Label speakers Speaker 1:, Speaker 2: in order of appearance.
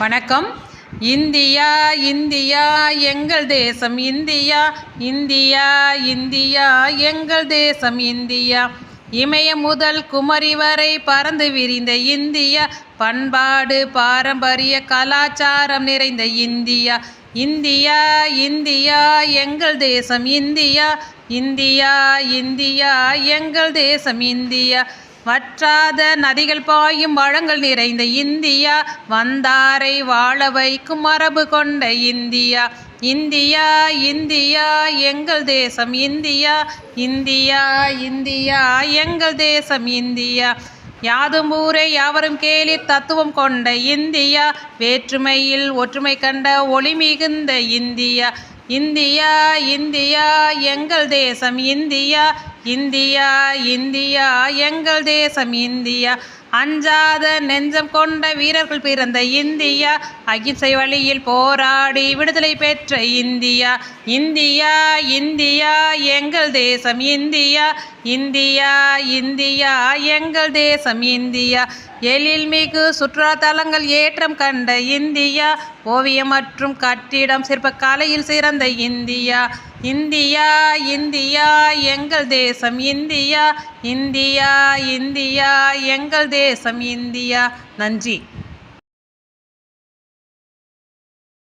Speaker 1: வணக்கம். India India எங்கள் தேசம் இந்தியா. இந்தியா இந்தியா எங்கள் தேசம் இந்தியா. இமயம் முதல் குமரி வரை பறந்து விரிந்த இந்தியா. பண்பாடு பாரம்பரிய கலாச்சாரம் நிறைந்த இந்தியா. இந்தியா இந்தியா எங்கள் தேசம் இந்தியா. இந்தியா இந்தியா எங்கள் தேசம் இந்தியா. வற்றாத நதிகள் பாயும் வளங்கள் நிறைந்த இந்தியா வந்தாரை வாழ வைக்கும் மரபு கொண்ட இந்தியா. இந்தியா இந்தியா எங்கள் தேசம் இந்தியா. இந்தியா இந்தியா எங்கள் தேசம் இந்தியா. யாதும் ஊரே யாவரும் கேலி தத்துவம் கொண்ட இந்தியா. வேற்றுமையில் ஒற்றுமை கண்ட ஒளி மிகுந்த இந்தியா. இந்தியா இந்தியா எங்கள் தேசம் இந்தியா. இந்தியா இந்தியா எங்கள் தேசம் இந்தியா. அஞ்சாத நெஞ்சம் கொண்ட வீரர்கள் பிறந்த இந்தியா. அகிம்சை வழியில் போராடி விடுதலை பெற்ற இந்தியா. இந்தியா இந்தியா எங்கள் தேசம் இந்தியா. இந்தியா இந்தியா எங்கள் தேசம் இந்தியா. எழில்மிகு சுற்றுலாத்தலங்கள் சுற்றுலா தலங்கள் ஏற்றம் கண்ட இந்தியா. ஓவியம் மற்றும் கட்டிடம் சிற்பக்கலையில் சிறந்த இந்தியா. இந்தியா இந்தியா எங்கள் தேசம் இந்தியா. இந்தியா இந்தியா எங்கள் தேசம் இந்தியா. நன்றி.